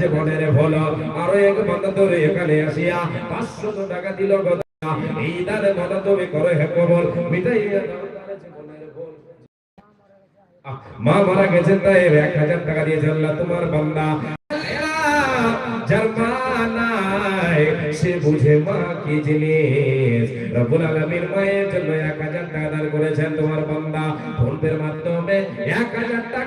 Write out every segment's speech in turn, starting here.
জীবনের ভুল। আরও এক বান্দা তোর এখানে আসিয়া পাঁচশো টাকা দিল এই দান মনে তুমি করো হে কবল মিটাইয়া মা মারা গেছেন তাই এক হাজার টাকা দিয়েছে আল্লাহ তোমার বান্দা। সে বুঝে মা কি জিনিস। মায়ের জন্য এক হাজার টাকা দান করেছেন তোমার বান্দা। ফোনপের মাধ্যমে এক হাজার টাকা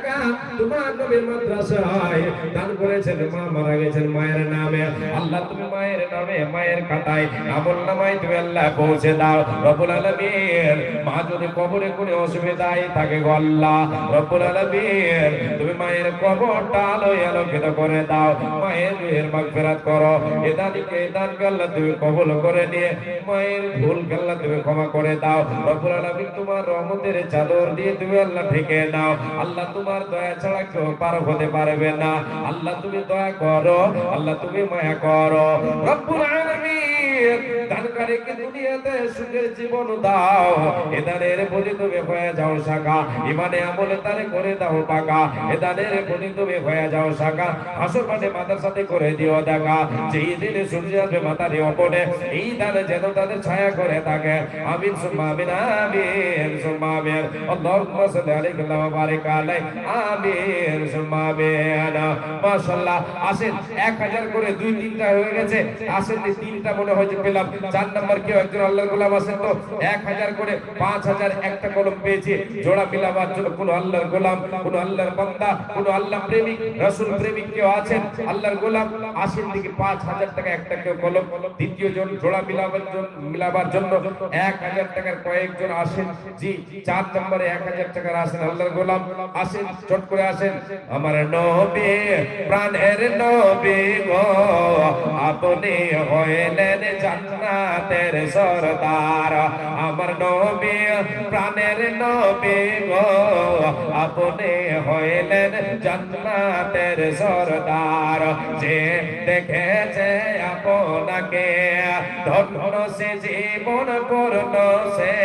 তোমার নবীর মাদ্রাসায় দান করেছেন, মা মারা গেছেন মায়ের নামে। আল্লাহ তুমি মায়ের নামে, মায়ের খাতায় আমল নামায় তুমি আল্লাহ পৌঁছে দাও। মা যদি কবরে কোনো অসুবিধায় থাকে তুমি মায়ের কবরটা আলোয় আলোকিত করে দাও। মায়ের রুহের করো। এ দাদিকে দান আল্লাহ তুমি কবুল করে নিয়ে, মায়ের ভুল আল্লাহ তুমি ক্ষমা করে দাও। রব্বুল আলামিন তোমার রহমতের চাদর দিয়ে তুমি আল্লাহ ঢেকে দাও। আল্লাহ তোমার দয়া ছাড়া কেউ পার হতে পারবে না। আল্লাহ তুমি দয়া করো, আল্লাহ তুমি মায়া করো। রব্বুল আলামিন দানকারীকে দুনিয়াতে সুখের করে থাকে। আমিন সুম্মা আমিন আমিন সুম্মা আমিন। আল্লাহুম্মা সাল্লি আলাইহি ওয়া বারিক আলাইহি আমিন সুম্মা আমিন। মাশাআল্লাহ, আসেন। 1000 করে দুই তিনটা হয়ে গেছে। আসেন তিনটা মনে হয় যে পেলাম। চার নাম্বার কেউ একজন আল্লাহর গোলাম আছেন তো? 1000 করে 5000 একটা কলম পেয়েছে। জোড়া মিলাবার জন্য কোন আল্লাহর গোলাম, কোন আল্লাহর বান্দা কোন আল্লাহ প্রেমিক, রাসূল প্রেমিক কেউ আছেন? আল্লাহর গোলাম আসেন দিকে 5000 টাকা একটা কেউ কলম, দ্বিতীয় জন জোড়া মিলাবার জন্য মিলাবার জন্য 1000 টাকার কয়েকজন আসেন জি, চার নম্বরে 1000 টাকার আসেন আল্লাহর গোলাম। আসেন, চট করে আসেন। আমার নবী, প্রাণের নবী গো, আপনি হইলেন জান্নাতের সরদার। আমার নবী, প্রাণের নবী গো। আপনি হইলেন জান্নাতের সরদার। যে দেখেছে আপনাকে, ধন্য সে জীবন পূর্ণ সে।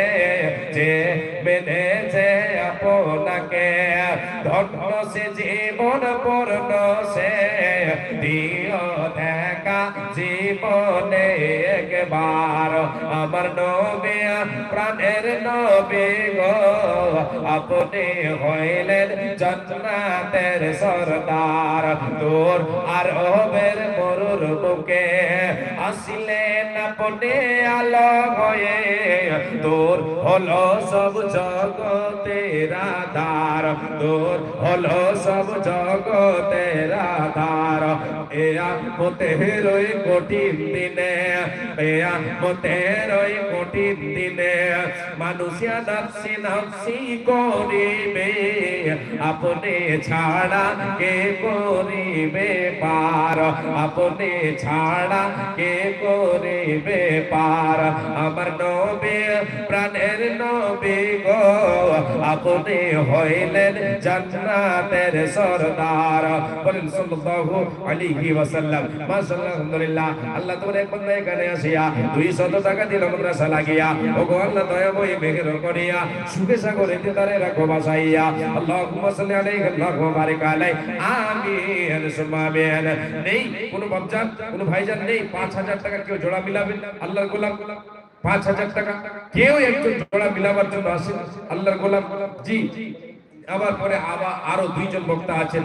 যে মেনেছে আপনাকে, ধন্য সে জীবন পূর্ণ সে। দিও দেখা জীবনে আমার নবী, প্রাণের নবী গো, আপনি হইলেন জান্নাতের সরদার। তোর আর ওবের মরুর বুকে আসিলেন আপনি আলো হয়ে। তোর হলো সব জগতের আধার। তোর হলো সব জগতের আধার। এয়া মতের ওই কঠিন দিনে মতের ওই কঠিন মানুষিয়া নাফসি নাফসি করিবে, আপনি ছাড়া কে করিবে পার? আপনি ছাড়া কে করিবে পার? আমার নবী, প্রাণের নবী গো, আপনি হইলেন জান্নাতের সরদার। বলেন সাল্লাল্লাহু আলাইহি ওয়াসাল্লাম, মাশাআল্লাহ, আলহামদুলিল্লাহ। আল্লাহ তোমার এক বান্দা এখানে আসিয়া 200 টাকা দিল মাদ্রাসা লাগিয়া। দয়াময় মেঘের করিয়া। সুখে তারে রাখো বাসাইয়া। নেই কোন বাপজান, কোন ভাইজান নেই। 5000 টাকা কেউ জোড়া মিলাবেন আল্লাহর গোলাম। পাঁচ হাজার টাকা কেউ জোড়া মিলাবার জন্য আসেন? আল্লাহর গোলাম। জি। আবার পরে আবার আরও দুইজন বক্তা আছেন।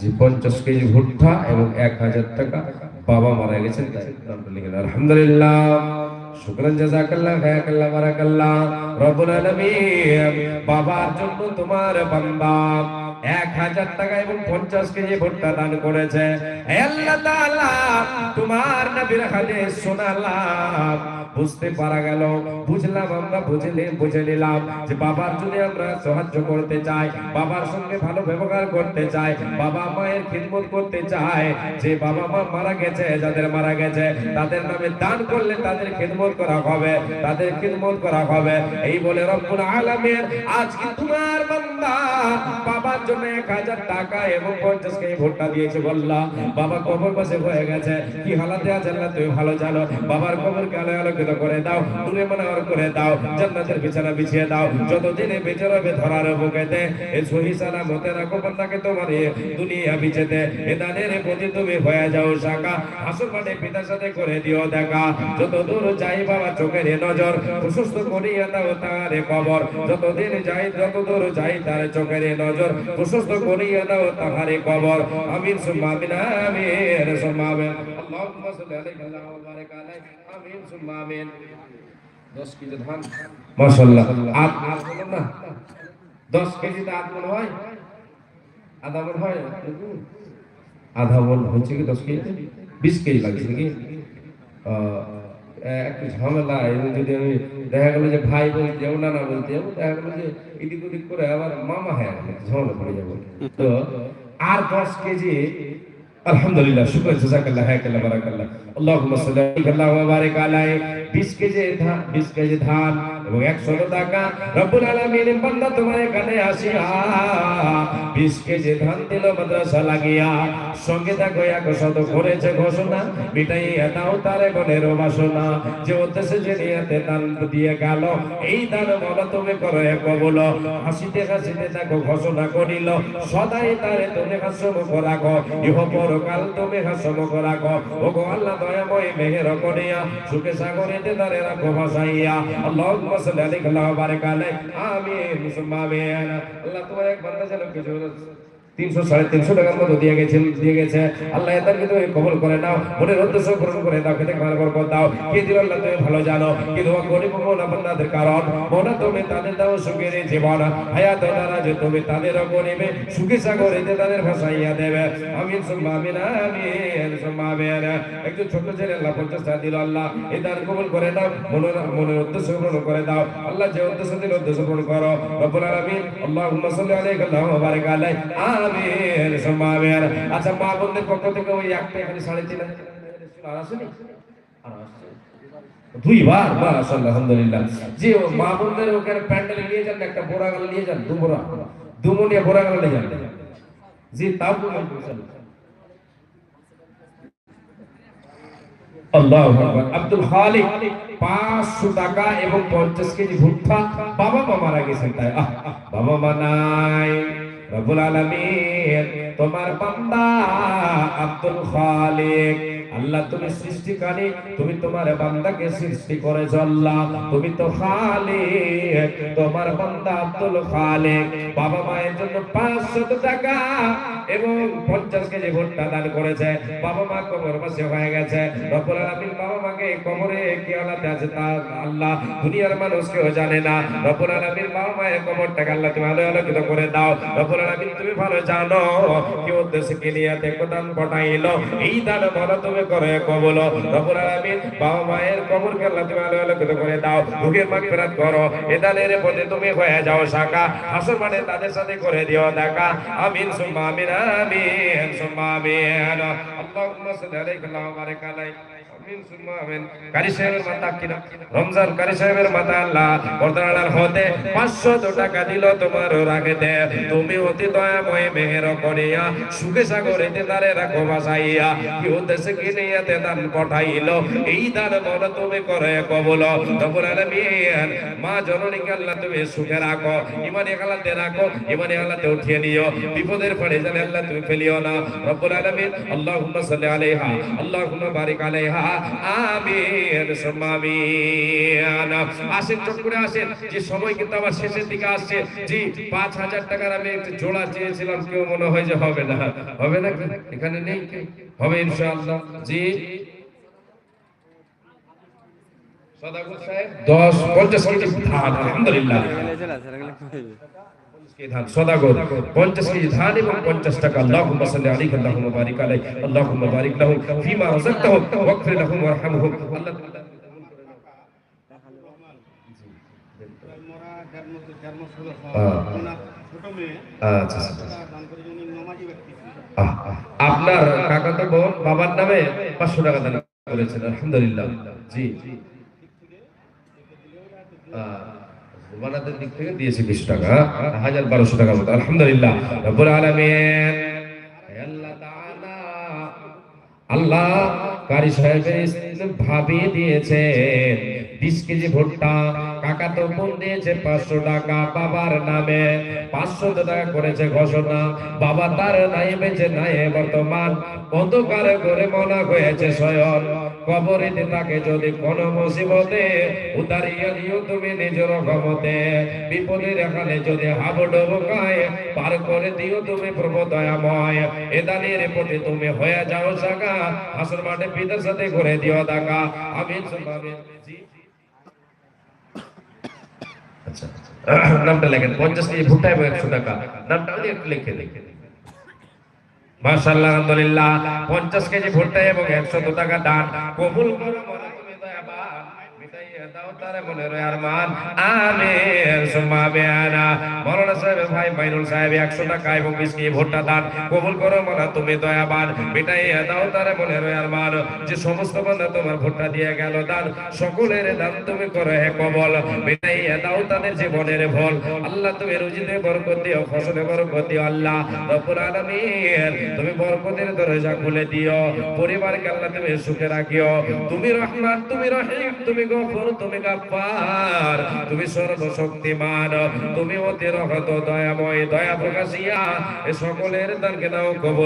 জি পঞ্চাশ কেজি ভুট্টা এবং এক হাজার টাকা বাবা মারা গেছেন তাই আলহামদুলিল্লাহ। শুকরান জাযাকাল্লাহ খায়াকাল্লাহ বারাকাল্লাহ। রব্বুল আলামিন বাবার জন্য তোমার বান্দা এক হাজার টাকা এবং পঞ্চাশ কেজি ভুট্টা দান করেছে। হে আল্লাহ তাআলা, তোমার নবীর হাদিস শোনালাম, বুঝতে পারা গেল। বুঝলাম আমরা, বুঝলে, বুঝে নিলাম যে বাবার যদি আমরা সাহায্য করতে চাই, বাবার সঙ্গে ভালো ব্যবহার করতে চাই, বাবা মায়ের খিদমত করতে চাই, যে বাবা মা মারা গেছে, যাদের মারা গেছে, তাদের নামে দান করলে তাদের খিদমত করা হবে তাদের খিদমত করা হবে। এই বলে রব্বুল আলামিন আজকে তোমার বান্দা বাবার জন্য এক হাজার টাকা এবং পঞ্চাশ কেজি ভুট্টা দিয়েছে। বললা বাবা কবর পাশে হয়ে গেছে। কি হালাতে আছে আল্লাহ, তুমি ভালো জানো। বাবার কবরকে আলো আলোকিত করে দাও, দূরে মনোহর করে দাও, জান্নাতের বিছানা বিছিয়ে দাও। যতদিনে বেঁচে রবে ধরার বুকেতে, এ সহি সালামতে রাখো বান্দাকে তোমার এ দুনিয়া বিছেতে। এ দানের প্রতি তুমি হয়ে যাও শাখা হাসুর মাঠে পিতার সাথে করে দিও দেখা। যত দূর যাই বাবা চোখের নজর, প্রশস্ত করিয়া দাও তার কবর। যতদিন যাই যত দূর যাই তার চোখের নজর। প্রশস্ত করিয়া দাও তাহার কবর। আমিন সুম্মা আমিন আমিন সুম্মা আমিন। আল্লাহুম্মা সাল্লি আলাইহি ওয়া বারিক আলাইহি আমিন সুম্মা আমিন। 10 কেজি ধান। মাশাআল্লাহ। আট আট বলুন না। 10 কেজি তে আট মন হয়। আধা মন হয়। আধা মন হচ্ছে কি 10 কেজি? 20 কেজি লাগছে আহ, একটু ঝামেলা এবং যদি আমি দেখা গেলো যে ভাই বলতে যাব না না বলতে যাব দেখা গেলো যে এদিক ওদিক করে আবার মামা হ্যাঁ ঝামেলা পড়ে যাব। তো আর দশ কেজি, আলহামদুলিল্লাহ, শুকর জাযাকাল্লাহ হায়াকাল্লাহ, বারাকাল্লাহ। আল্লাহুম্মা সাল্লি আল্লাহু ওয়া বিশ 20 কেজি ধান 20 কেজি ধান এবং 100 টাকা রব্বুল আলামিন, বান্দা তোমার এখানে আসিয়া 20 কেজি ধান দিল মাদ্রাসা লাগিয়া। সঙ্গে দেখো এক শত করেছে ঘোষণা, মিটাইয়া দাও তারে মনের বাসনা। যে উদ্দেশ্যে যে নিয়াতে দান দিয়ে গেল, এই দান মনে তুমি করো, এক কবল। হাসিতে হাসিতে দেখো, ঘোষণা করিল, সদাই তারে তুমি হাসমুখ রাখো ইহ পরকাল তুমি হাসমুখ রাখো ও গো আল্লাহ দয়াময় মেহের করিয়া, সুখে সাগরেতে তারে রাখো, ভাসাইয়া। আল্লাহুম্মা সাল্লি আলাইহি ওয়া বারিক আলাইহি আমিন সুম্মা আমিন আল্লাহ তোমার এক বান্দা যেন কিছু তিনশো, সাড়ে তিনশো টাকার মতো দিয়ে গেছেন, দিয়ে গেছে। আল্লাহ এদেরকে তুমি কবল করে নাও, মনের উদ্দেশ্য পূরণ করে দাও, খেতে খাওয়ার বরকত দাও। কে দিল আল্লাহ, তুমি ভালো জানো। কি করি মোনা বান্দাদের কারণ? মোনা তুমি তাদের দাও সুখের জীবন। হায়াত দ্বারা যে তুমি তাদের গরিবে। সুখী সাগরেতে তাদের ভাসাইয়া দেবে। আমি আমিন আমিন, সুম্মা, আমিন। একজন ছোট ছেলে আল্লাহ পঞ্চাশ টাকা দিল আল্লাহ। এই দান কবল করে দাও মনের মনের উদ্দেশ্য পূরণ করে দাও। আল্লাহ যে উদ্দেশ্য দিল, উদ্দেশ্য করো। রব্বুল আলামিন, আল্লাহুম্মা সাল্লি আলাইহি। আমিন সুম্মা আমিন আচ্ছা মা বোনদের পক্ষ থেকে ওই একটা এখানে সাড়ে তিন আর আসেনি? দুইবার, মাশাআল্লাহ, আলহামদুলিল্লাহ। যে মা বোনদের ওখানে প্যান্ডেল নিয়ে যান, একটা বোরা গাল নিয়ে যান দু বোরা বোরা গাল নিয়ে যান। জি, তাও 500 টাকা এবং 50 কেজি ভুট্টা বাবা মা মারা গেছেন তাই। বাবা মা নাই। রব্বুল আলমীর তোমার বান্দা আব্দুল খালিক আল্লাহ তুমি সৃষ্টিকারী, তুমি তোমার বান্দাকে সৃষ্টি করেছ আল্লাহ। তুমি তো খালিক, তোমার বান্দা আব্দুল খালিক। বাবা মায়ের জন্য 500 টাকা এবং 50 কেজি ভুট্টা দান করেছে, বাবা মা কবর পাশে হয়ে গেছে। রব্বুল আলামিন বাবা মাকে কবরে কি হালাতে আছে তা আল্লাহ দুনিয়ার মানুষ কেউ জানে না। রব্বুল আলামিন বাবা মায়ের কবরটাকে আল্লাহ তুমি আলো আলোকিত করে দাও। রব্বুল আলামিন তুমি ভালো জানো কি উদ্দেশ্যে কি নিয়ে দান পাঠাইলো এই দান ভালো তুমি করে কবুল। রব্বুল আলামিন বাবা মায়ের কবরকে আল্লাহ তুমি আলো আলোকিত করে দাও। রুহের মাগফিরাত করো। এ পথে তুমি হয়ে যাও শাখা। হাসর মানে তাদের সাথে করে দিও দেখা। আমিন, সুম্মা আমিন আমিন, সুম্মা আমিন। বারিক আলাইহি আমিন সুম্মা আমিন কারি সাহেবের মাথা কিনা রমজান কারি সাহেবের মাথা আল্লাহ বর্তমানার হতে 500 টাকা দিল তোমার রাখেতে তুমি সুখে তুমি আল্লাহ বিপদের আল্লাহ তুমি ফেলিও না রব্বুল আলাইহা বারিক আলাইহা আমিন সুমামিন আসেন, চট করে আসেন। যে সময় কিন্তু আমার শেষের দিকে আসছে। জি, পাঁচ হাজার টাকার আমি একটু জোড়া চেয়েছিলাম, কেউ মনে হয় যে হবে না। হবে না এখানে নেই হবে ইনশাআল্লাহ। জি। দশ, পঞ্চাশ আলহামদুলিল্লাহ। সদাগর। পঞ্চাশ কেজি ধান এবং পঞ্চাশ টাকা। সাল্লি বারিক বারিক লাহুম ফিমা লাহুম আল্লাহ আচ্ছা আচ্ছা। আহ, আপনার কাকাতো বোন বাবার নামে পাঁচশো টাকা দান করেছেন। আলহামদুলিল্লাহ। জি। আহ, ওনাদের দিক থেকে দিয়েছি বিশ টাকা, হাজার বারোশো টাকার মতো। আলহামদুলিল্লাহ, রব্বুল আল্লাহ, কারি সাহেবের ভাবি দিয়েছেন বিশ কেজি কাকা তো দিয়েছে, পাঁচশো টাকা বাবার নামে। পাঁচশো টাকা করেছে ঘোষণা। বাবা তার নাই, বেঁচে নাই বর্তমান। অন্ধকারে করে মনে হয়েছে তাকে যদি কোন মুসিবতে উতারিয়ে দিও তুমি নিজের ক্ষমতে। বিপদে রেখালে যদি গায় পার করে দিও তুমি প্রভু দয়াময় এদানের প্রতি তুমি হয়ে যাও সাগা হাসর মাঠে পিতার সাথে করে দিও দাগা আমিন। জি। আচ্ছা নামটা লেখেন। পঞ্চাশ কেজি ভুট্টা এবং একশো টাকা। নামটা একটু লিখে লিখে মাশাআল্লাহ, আলহামদুলিল্লাহ। পঞ্চাশ কেজি ভুট্টা এবং একশো টাকা দান। কবুল করো মিটাইয়া দাও তারে মনের আরমান। আমিন। সুম্মা আমিন মাওলানা সাহেব, ভাই মাইনুল সাহেব 100 টাকা এবং 20 কেজি দান। কবুল করো তুমি দয়াবান। মিটাইয়া দাও তারে মনের আরমান। যে সমস্ত বান্দা তোমার ভুট্টা দিয়ে গেল দান, সকলের দান তুমি করো হে কবল। মিটাইয়া দাও তাদের জীবনের আল্লাহ, তুমি রুজিতে বরকত দিও, ফসলে বরকত দিও আল্লাহ। তুমি বরকতের দরজা খুলে দিও। পরিবারকে আল্লাহ তুমি সুখে রাখিও। তুমি রহমান, তুমি রহিম, তুমি গফর, তুমি গাফফার তুমি সর্বশক্তিমান তুমি অতি রহত দয়াময় দয়া প্রকাশিয়া। এ সকলের দানকে দাও কবুল।